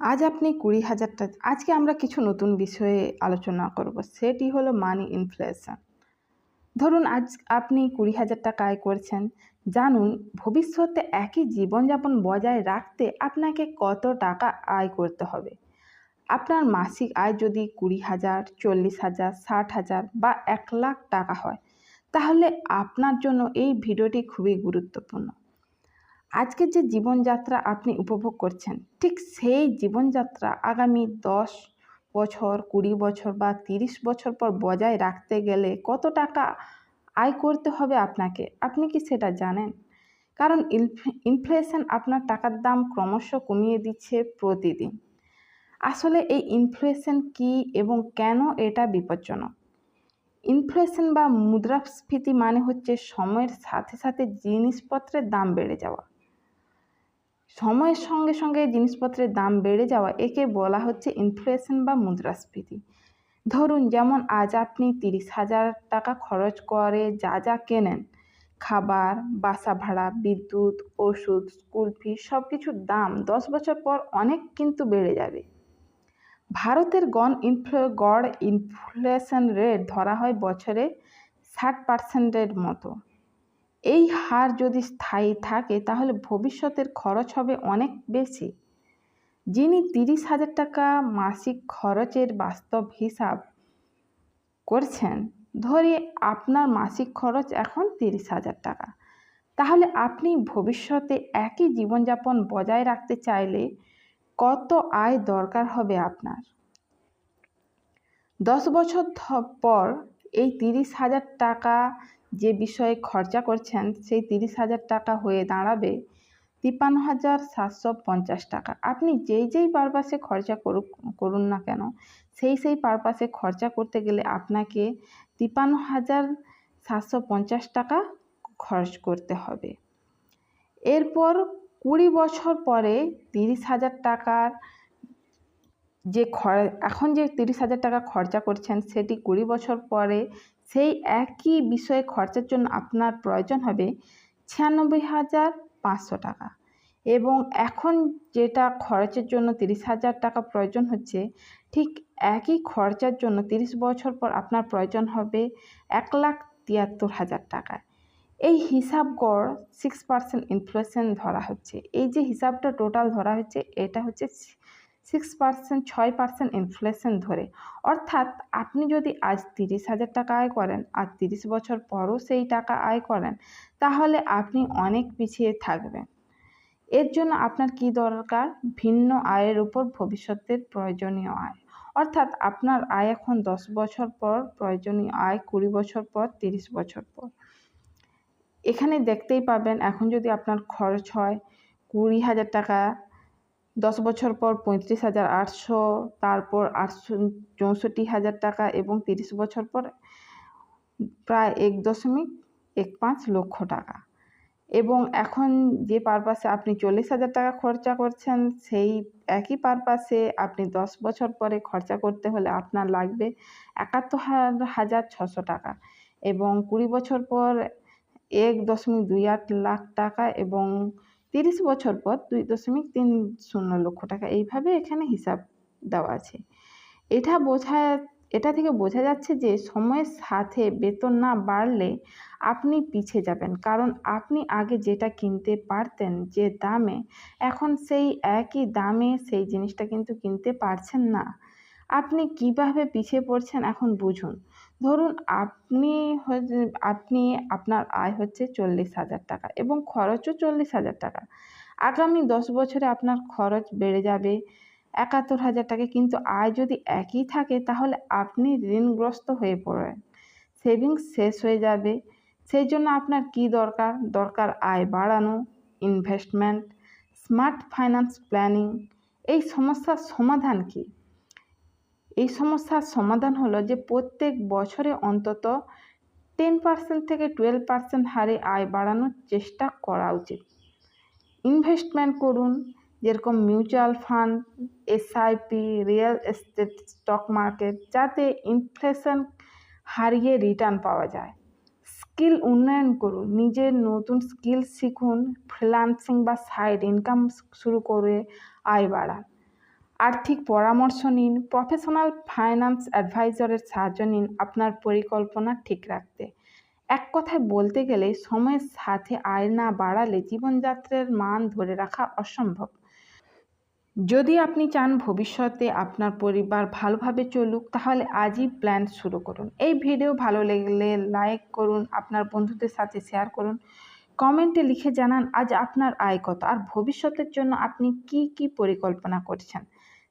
আজ আপনি কুড়ি হাজার টাকা আজকে আমরা কিছু নতুন বিষয়ে আলোচনা করব। সেটি হলো মানি ইনফ্লেশন ধরুন, আজ আপনি কুড়ি হাজার টাকা আয় করছেন। জানুন, ভবিষ্যতে একই জীবনযাপন বজায় রাখতে আপনাকে কত টাকা আয় করতে হবে। আপনার মাসিক আয় যদি কুড়ি হাজার, চল্লিশ হাজার, ষাট হাজার বা এক লাখ টাকা হয়, তাহলে আপনার জন্য এই ভিডিওটি খুবই গুরুত্বপূর্ণ। আজকের যে জীবনযাত্রা আপনি উপভোগ করছেন, ঠিক সেই জীবনযাত্রা আগামী দশ বছর, কুড়ি বছর বা তিরিশ বছর পর বজায় রাখতে গেলে কত টাকা আয় করতে হবে আপনাকে? আপনি কি সেটা জানেন? কারণ ইনফ্লেশন আপনার টাকার দাম ক্রমশ কমিয়ে দিচ্ছে প্রতিদিন। আসলে এই ইনফ্লেশন কি এবং কেন এটা বিপজ্জনক? ইনফ্লেশন বা মুদ্রাস্ফীতি মানে হচ্ছে সময়ের সাথে সাথে জিনিসপত্রের দাম বেড়ে যাওয়া। সময়ের সঙ্গে সঙ্গে জিনিসপত্রের দাম বেড়ে যাওয়া একে বলা হচ্ছে ইনফ্লেশন বা মুদ্রাস্ফীতি। ধরুন, যেমন আজ আপনি তিরিশ হাজার টাকা খরচ করে যা যা কেনেন, খাবার, বাসা ভাড়া, বিদ্যুৎ, ওষুধ স্কুল ফি সব কিছুর দাম দশ বছর পর অনেক কিন্তু বেড়ে যাবে। ভারতের গণ ইনফ্লে গড় ইনফ্লেশন রেট ধরা হয় বছরে ষাট পার্সেন্টের মতো। এই হার যদি স্থায়ী থাকে, তাহলে ভবিষ্যতের খরচ হবে অনেক বেশি। যিনি তিরিশ হাজার টাকা মাসিক খরচের বাস্তব হিসাব করছেন, ধরে আপনার মাসিক খরচ এখন তিরিশ হাজার টাকা। তাহলে আপনি ভবিষ্যতে একই জীবনযাপন বজায় রাখতে চাইলে কত আয় দরকার হবে আপনার? দশ বছর পর এই তিরিশ হাজার টাকা যে বিষয়ে খরচা করছেন, সেই তিরিশ হাজার টাকা হয়ে দাঁড়াবে তিপ্পান্ন হাজার সাতশো পঞ্চাশ টাকা। আপনি যেই যেই পারপাসে খরচা করুক, করুন না কেন, সেই সেই পারপাসে খরচা করতে গেলে আপনাকে তিপ্পান্ন হাজার সাতশো পঞ্চাশ টাকা খরচ করতে হবে। এরপর কুড়ি বছর পরে তিরিশ হাজার টাকার যে খর, এখন যে তিরিশ হাজার টাকা খরচা করছেন, সেটি কুড়ি বছর পরে সেই একই বিষয়ে খরচার জন্য আপনার প্রয়োজন হবে ছিয়ানব্বই হাজার পাঁচশো টাকা। এবং এখন যেটা খরচের জন্য তিরিশ হাজার টাকা প্রয়োজন হচ্ছে, ঠিক একই খরচার জন্য তিরিশ বছর পর আপনার প্রয়োজন হবে এক লাখ তিয়াত্তর হাজার টাকা এই হিসাব গড় সিক্স পার্সেন্ট ইনফ্লেশন ধরা হচ্ছে। এই যে হিসাবটা টোটাল ধরা হচ্ছে, এটা হচ্ছে সিক্স পার্সেন্ট ছয় পার্সেন্ট ইনফ্লেশন ধরে। অর্থাৎ আপনি যদি আজ তিরিশ হাজার টাকা আয় করেন আর তিরিশ বছর পরও সেই টাকা আয় করেন, তাহলে আপনি অনেক পিছিয়ে থাকবেন। এর জন্য আপনার কি দরকার? ভিন্ন আয়ের উপর ভবিষ্যতের প্রয়োজনীয় আয়। অর্থাৎ আপনার আয় এখন দশ বছর পর, প্রয়োজনীয় আয় কুড়ি বছর পর, তিরিশ বছর পর। এখানে দেখতেই পাবেন, এখন যদি আপনার খরচ হয় কুড়ি হাজার টাকা দশ বছর পর পঁয়ত্রিশ হাজার আটশো, তারপর আটশো চৌষট্টি হাজার টাকা এবং তিরিশ বছর পর প্রায় এক দশমিক এক পাঁচ লক্ষ টাকা। এবং এখন যে পারপাসে আপনি চল্লিশ হাজার টাকা খরচা করছেন, সেই একই পারপাসে আপনি দশ বছর পরে খরচা করতে হলে আপনার লাগবে একাত্তর হাজার ছশো টাকা এবং কুড়ি বছর পর এক দশমিক দুই আট লাখ টাকা এবং তিরিশ বছর পর দুই দশমিক তিন শূন্য লক্ষ টাকা। এইভাবে এখানে হিসাব দেওয়া আছে। এটা বোঝা, এটা থেকে বোঝা যাচ্ছে যে সময়ের সাথে বেতন না বাড়লে আপনি পিছিয়ে যাবেন। কারণ আপনি আগে যেটা কিনতে পারতেন যে দামে, এখন সেই একই দামে সেই জিনিসটা কিন্তু কিনতে পারছেন না। আপনি কীভাবে পিছিয়ে পড়ছেন এখন বুঝুন। ধরুন আপনি আপনি, আপনার আয় হচ্ছে চল্লিশ হাজার টাকা এবং খরচও চল্লিশ হাজার টাকা। আগামী দশ বছরে আপনার খরচ বেড়ে যাবে একাত্তর হাজার টাকা কিন্তু আয় যদি একই থাকে তাহলে আপনি ঋণগ্রস্ত হয়ে পড়বেন সেভিংস শেষ হয়ে যাবে। সেই জন্য আপনার কি দরকার? দরকার আয় বাড়ানো ইনভেস্টমেন্ট স্মার্ট ফাইন্যান্স প্ল্যানিং এই সমস্যার সমাধান কী? এই সমস্যার সমাধান হলো যে প্রত্যেক বছরে অন্তত টেন পার্সেন্ট থেকে টুয়েলভ পার্সেন্ট হারে আয় বাড়ানোর চেষ্টা করা উচিত। ইনভেস্টমেন্ট করুন, যেরকম mutual fund SIP real estate stock market যাতে ইনফ্লেশন হারিয়ে রিটার্ন পাওয়া যায়। স্কিল উন্নয়ন করুন, নিজের নতুন স্কিল শিখুন ফ্রিলান্সিং বা সাইড ইনকাম শুরু করে আয় বাড়ান। আর্থিক পরামর্শ নিন প্রফেশনাল ফাইন্যান্স অ্যাডভাইজারের সাহায্য নিন আপনার পরিকল্পনা ঠিক রাখতে। এক কথায় বলতে গেলে, সময়ের সাথে আয় না বাড়ালে জীবনযাত্রার মান ধরে রাখা অসম্ভব। যদি আপনি চান ভবিষ্যতে আপনার পরিবার ভালোভাবে চলুক, তাহলে আজই প্ল্যান শুরু করুন। এই ভিডিও ভালো লাগলে লাইক করুন, আপনার বন্ধুদের সাথে শেয়ার করুন। কমেন্টে লিখে জানান আজ আপনার আয় কত, আর ভবিষ্যতের জন্য আপনি কি কি পরিকল্পনা করছেন।